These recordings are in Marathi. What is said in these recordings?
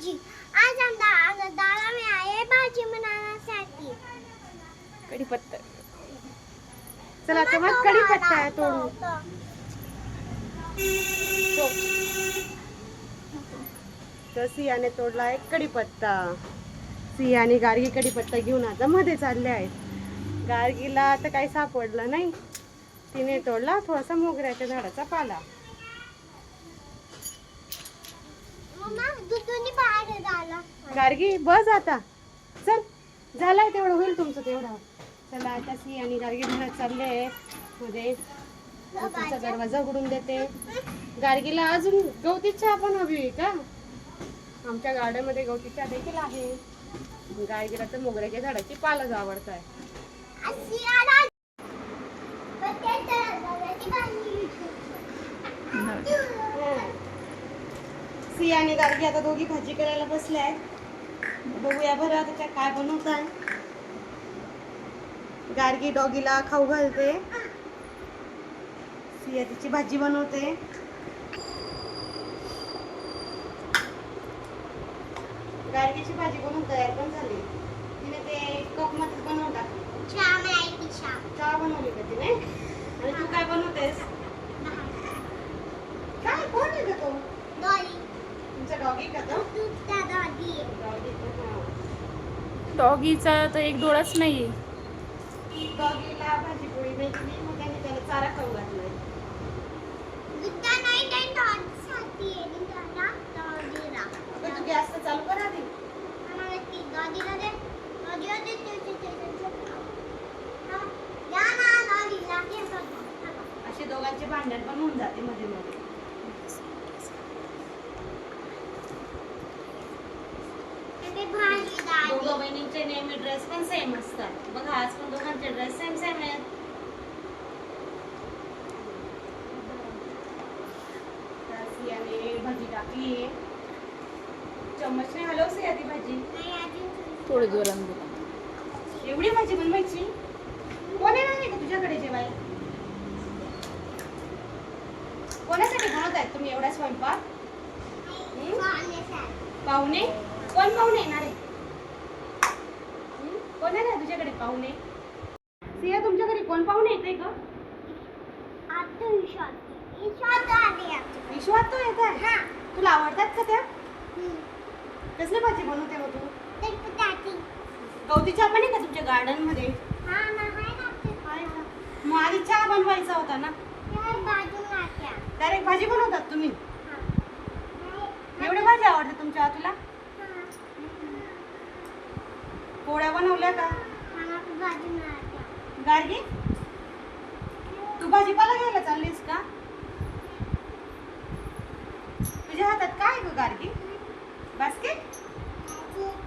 भाजी. आज आमदा दादा मी आहे भाजी बनवण्यासाठी. कढीपत्ता. चला आता मग कढीपत्ता आहे तोडू तर सियाने तोडला आहे कढीपत्ता. सिया आणि गार्गी कढीपत्ता घेऊन आता मध्ये चालले आहेत. गार्गीला आता काही सापडलं नाही. तिने तोडला थोडासा मोगऱ्याच्या झाडाचा पाला. गार्गी बस आता. चल झालाय तेवढं होईल तुमचं तेवढं. चला आता सिया आणि गार्गी घरात चालले मध्ये तुमचा दरवाजा उघडून देते. गार्गीला अजून गवती चहा पण हवी आहे का? आमच्या गार्डनमध्ये गवती चहा देखील आहे. गार्गीला तर मोगऱ्याच्या झाडाची पालच आवडत आहे सिया आणि गार्गी आता दोघी भाजी करायला बसल्या आहेत. बघूया बरं आता त्या काय बनवत आहे गार्गी डॉगीला खाऊ घालते. सिया तिची भाजी बनवते. गार्गीची भाजी बनवून तयार पण झाली. तिने ते कपमध्ये बनवून टाकली. चहा बनवली का तिने? आणि तू काय बनवतेस? काय? कोण आहे का तो डॉली तुमचा डॉगी का तो दूधचा दादी डॉगी हा. डॉगीचा तर एक डोळाच नाहीये. डॉगीला भाजी पोळी नाही दिली मग त्याने त्याला चारा खाऊ घातलाय दूधचा नाही ते डॉलीसाठी आहे दादा डॉलीला अगं तू गॅस तर चालू कर आधी आम्हाला ती डॉलीला दे डॉलीला दे ते ते ते ते हा या ना डॉलीला ते बघ असे दोघांचे भांडण पण होऊन जाते मध्ये मध्ये ते भाजी बहिणींचे नेहमी ड्रेस पण सेम असतात. बघा आज पण दोघांचे ड्रेस सेम सेम आहेत. भाजी टाकली आहे. चम्मचने हलवसे आधी भाजी? थोडे. जोरान एवढी भाजी बनवायची? कोण येणार नाही का तुझ्याकडे जेवायला कोणासाठी बनवत आहेत तुम्ही एवढा स्वयंपाक. पाहुणे? कोण पाहुणे येणार आहे? कोण आहे तुझ्याकडे पाहुणे सिया तुमच्या घरी कोण पाहुणे येते का आत्मविश्वास विश्वास आले आता. विश्वास तो येत आहे हा तुला आवडतात का त्या. कसली भाजी बनवते मग तू ते पटाटी. गवती चहा पण आहे का तुमच्या गार्डनमध्ये हा ना, आहे ना ते. मग आधी चहा बनवायचा होता ना. डायरेक्ट भाजी बनवतात तुम्ही हा. नाही. एवढी भाजी आवडते तुमच्या तुला हा. पोळ्या बनवल्या का. गाडगी? तू भाजीपाला घ्यायला चाललीस का? तुझ्या हातात काय ग गाडगी? बास्केट?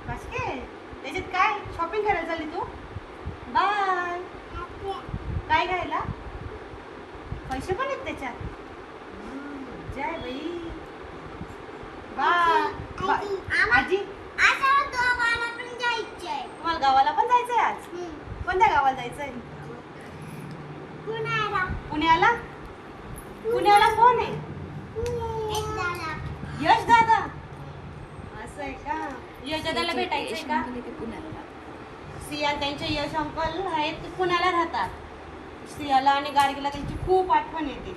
बास्केट? त्याच्यात काय? शॉपिंग करायला चालली तू? बाय. काय घ्यायला? पैसे पण आहेत त्याच्यात. जय बाई. बा- आजी आज आम्हाला दोघांना पण जायचंय. तुम्हाला गावाला पण जायचंय आज. कोणत्या गावाला जायचंय? पुण्याला. पुण्याला? कोण आहे. यश दादा असं आहे का? यश दादाला भेटायचंय का? पुण्याला सिया त्यांचे यश अंकल आहेत ते पुण्याला राहतात. सियाला आणि गार्गीला त्यांची खूप आठवण येते.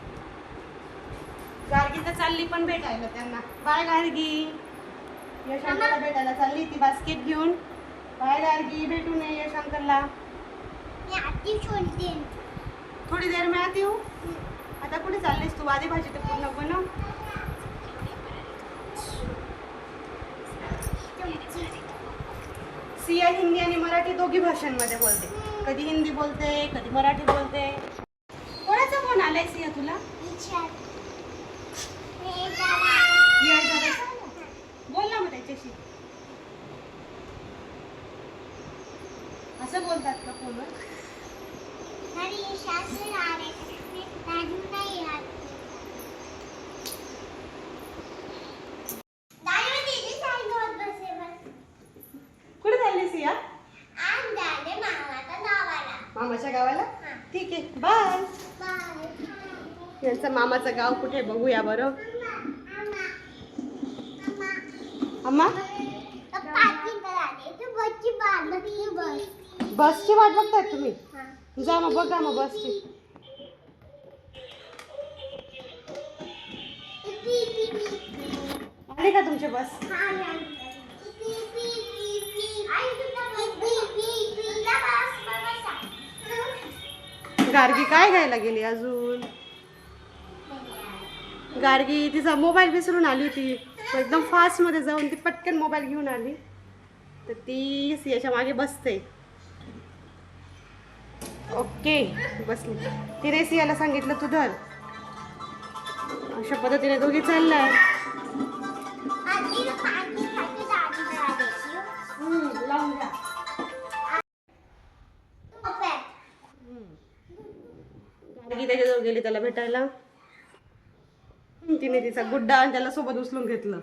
गार्गी तर चालली पण भेटायला त्यांना. बाय गार्गी. यश अंकलला भेटायला चालली ती बास्केट घेऊन. बाय गार्गी भेटू नये यश अंकलला मी आधी सोडते. थोडी देर मिळत येऊ आता कुठे चाललीस तू? आधी भाजी तर पूर्ण बनव. सिया हिंदी आणि मराठी दोघी भाषांमध्ये बोलते. कधी हिंदी बोलते कधी मराठी बोलते. कोणाचा फोन आलाय सिया तुला? बोल ना मग त्याच्याशी. असं बोलतात का फोनवर. कुठे चालली सिया? मामाच्या गावाला. ठीक आहे बाय. यांचं मामाचं गाव कुठे बघूया बरं. अम्मा? बसची वाट बघतायत तुम्ही. जा मग बघा मग बसची. आली का तुमची बस हा. गार्गी काय घ्यायला गेली अजून गार्गी तिचा मोबाईल विसरून आली होती एकदम फास्टमध्ये जाऊन ती पटकन मोबाईल घेऊन आली तर ती याच्या मागे बसते ओके. बसली. तिने सियाला सांगितलं तू धर. अशा पद्धतीने दोघी चाललाय. आधी त्याच्याजवळ गेली त्याला भेटायला. तिने तिचा गुड्डा आणि त्याला सोबत उचलून घेतलं.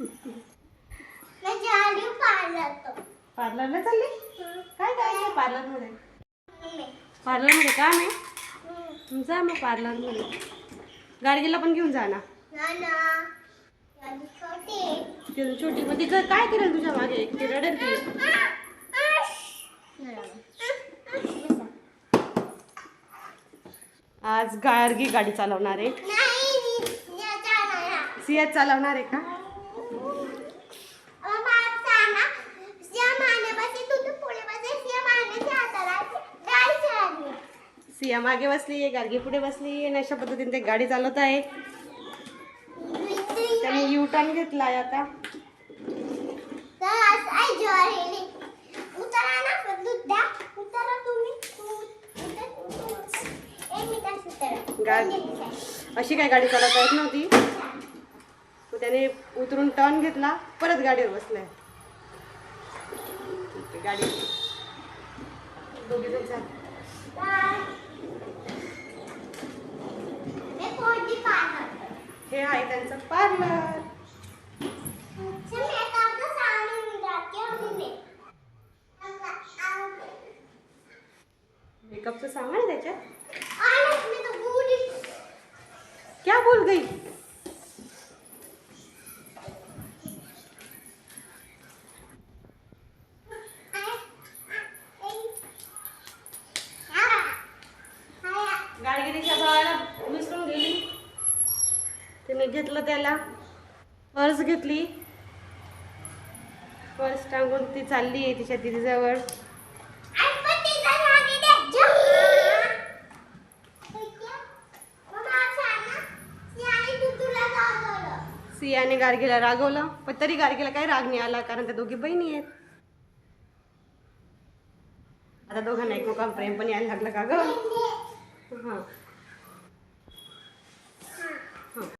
पार्लरला चालली? काय काय पार्लरमध्ये. पार्लरमध्ये आहे हम्म. जा मग पार्लरमध्ये. गाडगीला पण घेऊन जा ना. छोटे. मग तिचं काय करेल तुझ्या मागे? ती रडेल ती आज गाडगी गाडी चालवणार आहे. नाही, नाही. सियात चालवणार आहे का अम्मा, सांगा. सिया मानेपाशी तू तू पुढे बसे, सिया मानेच्या हाताला गाडी चालवली. सिया मागे बसली आहे गाडगी पुढे बसली आहे आणि अशा पद्धतीने ते गाडी चालवत आहे त्यांनी यू टर्न घेतलाय आता तर आज आई ज्वारीने. उतरा ना, पण दूध द्या. उतरा तुम्ही. तू- उतर- उतर. एक मिनिटात उतरा. गाडी अशी काय गाडी चालवता येत नव्हती मग त्याने उतरून टर्न घेतला परत गाडीवर बसलाय आहे, गाडी दोघीजण चाल बाय. हे कोणती पाहणार? हे आहे त्यांचं पार्लर मेकअपचं सामान त्याच्यात. क्या बोल गई गाडगिरीच्या भावाला विसरून गेली तिने घेतलं त्याला. पर्स घेतली. पर्स टांगून ती चालली आहे तिच्या दिदीजवळ. सियाने गार्गीला रागवलं पण तरी गार्गीला काही राग नाही आला कारण त्या दोघी बहिणी आहेत. आता दोघांना एकमेकांना प्रेम पण यायला लागलं का ग? हां.